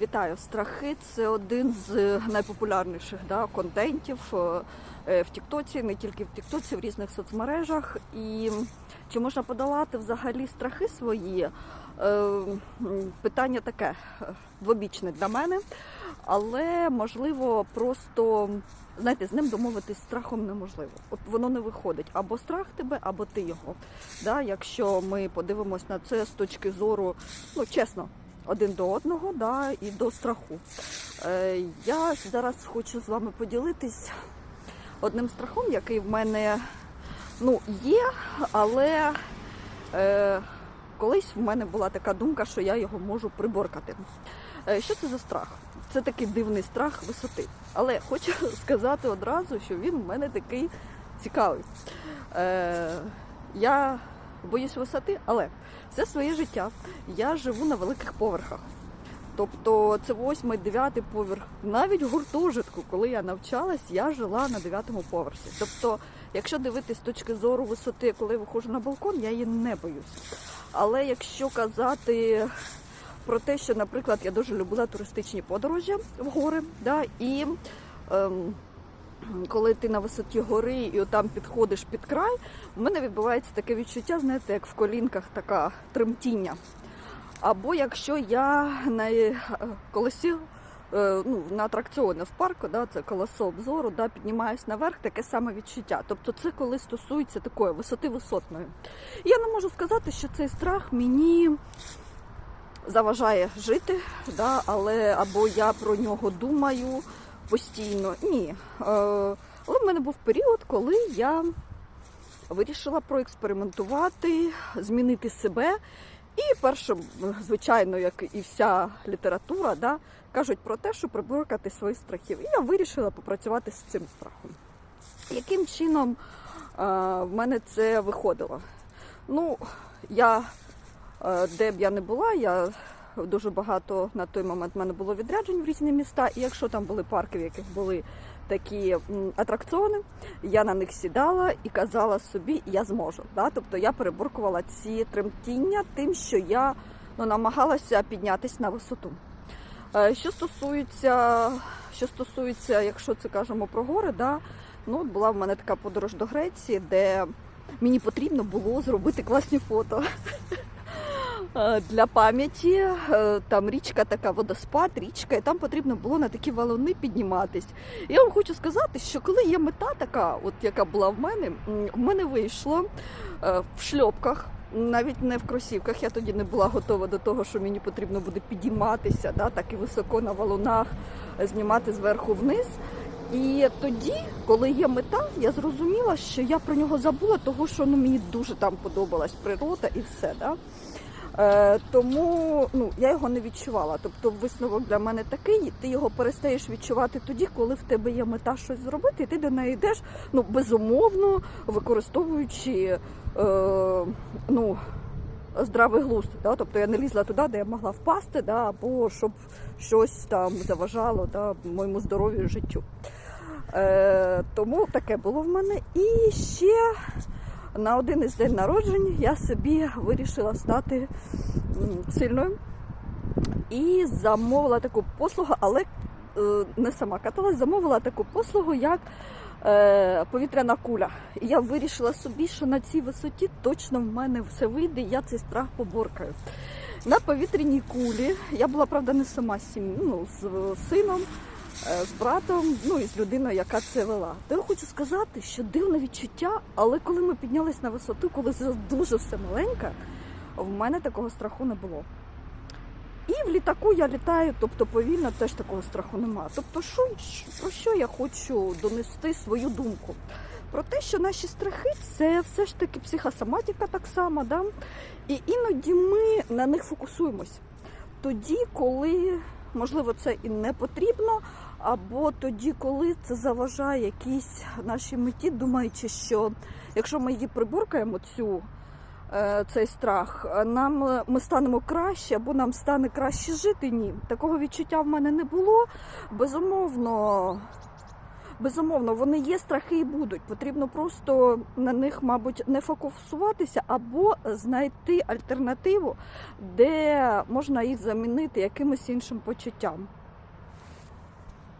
Вітаю! Страхи це один з найпопулярніших да, контентів е, е, в Тіктоці, не тільки в Тіктоці, в різних соцмережах. І чи можна подолати взагалі страхи свої? Е, Питання таке е, двобічне для мене, але можливо просто знаєте, з ним домовитись страхом неможливо. От воно не виходить. Або страх тебе, або ти його. Да, якщо ми подивимось на це з точки зору, ну чесно, один до одного, да, і до страху. Е, я зараз хочу з вами поділитись одним страхом, який в мене ну, є, але е, колись в мене була така думка, що я його можу приборкати. Е, що це за страх? Це такий дивний страх висоти. Але хочу сказати одразу, що він в мене такий цікавий. Е, я боюсь висоти, але все своє життя я живу на великих поверхах. Тобто це восьмий, дев'ятий поверх. Навіть в гуртожитку, коли я навчалась, я жила на дев'ятому поверсі. Тобто, якщо дивитись з точки зору висоти, коли я виходжу на балкон, я її не боюсь. Але якщо казати про те, що, наприклад, я дуже любила туристичні подорожі в гори, да, і ем, коли ти на висоті гори і там підходиш під край, у мене відбувається таке відчуття, знаєте, як в колінках така тремтіння. Або якщо я на е, колесі е, ну, на атракціони в парку, да, це колесо обзору, да, піднімаюсь наверх, таке саме відчуття. Тобто це коли стосується такої висоти висотної. Я не можу сказати, що цей страх мені заважає жити, да, але або я про нього думаю постійно. Ні. Е, але в мене був період, коли я вирішила проекспериментувати, змінити себе. І першим, звичайно, як і вся література, да, кажуть про те, що приборкати свої страхів. І я вирішила попрацювати з цим страхом. Яким чином е, в мене це виходило? Ну, я е, де б я не була, я дуже багато на той момент в мене було відряджень в різні міста. І якщо там були парки, в яких були такі атракціони, я на них сідала і казала собі, я зможу. Да? Тобто я переборкувала ці тремтіння тим, що я ну, намагалася піднятися на висоту. Е, Що стосується, що стосується, якщо це кажемо про гори, да, ну, була в мене така подорож до Греції, де мені потрібно було зробити класні фото. Е, Для пам'яті Е, там річка така, водоспад, річка, і там потрібно було на такі валуни підніматись. Я вам хочу сказати, що коли є мета така, от яка була в мене, в мене вийшло е, в шльопках, навіть не в кросівках. Я тоді не була готова до того, що мені потрібно буде підійматися, да, так і високо на валунах, знімати зверху вниз. І тоді, коли є мета, я зрозуміла, що я про нього забула, тому що ну, мені дуже там подобалась природа і все. Да? Е, тому ну, я його не відчувала. Тобто висновок для мене такий, ти його перестаєш відчувати тоді, коли в тебе є мета щось зробити, і ти до неї йдеш ну, безумовно використовуючи е, ну, здравий глузд. Да? Тобто я не лізла туди, де я могла впасти, да? або щоб щось там заважало да, моєму здоров'ю життю. Е, тому таке було в мене. І ще на один із день народжень я собі вирішила стати сильною і замовила таку послугу, але е, не сама каталась, замовила таку послугу, як е, повітряна куля. І я вирішила собі, що на цій висоті точно в мене все вийде, я цей страх поборкаю. На повітряній кулі я була, правда, не сама з ну, з сином, з братом, ну і з людиною, яка це вела. То я хочу сказати, що дивне відчуття, але коли ми піднялись на висоту, коли дуже все маленьке, в мене такого страху не було. І в літаку я літаю, тобто повільно теж такого страху немає. Тобто, що, про що я хочу донести свою думку? Про те, що наші страхи це все ж таки психосоматика так само, да? і іноді ми на них фокусуємось. Тоді, коли, можливо, це і не потрібно, або тоді, коли це заважає якійсь нашій меті, думаючи, що якщо ми її приборкаємо, цю е, цей страх, е, нам е, ми станемо краще, або нам стане краще жити. Ні, такого відчуття в мене не було. Безумовно, Безумовно, вони є, страхи і будуть. Потрібно просто на них, мабуть, не фокусуватися або знайти альтернативу, де можна їх замінити якимось іншим почуттям.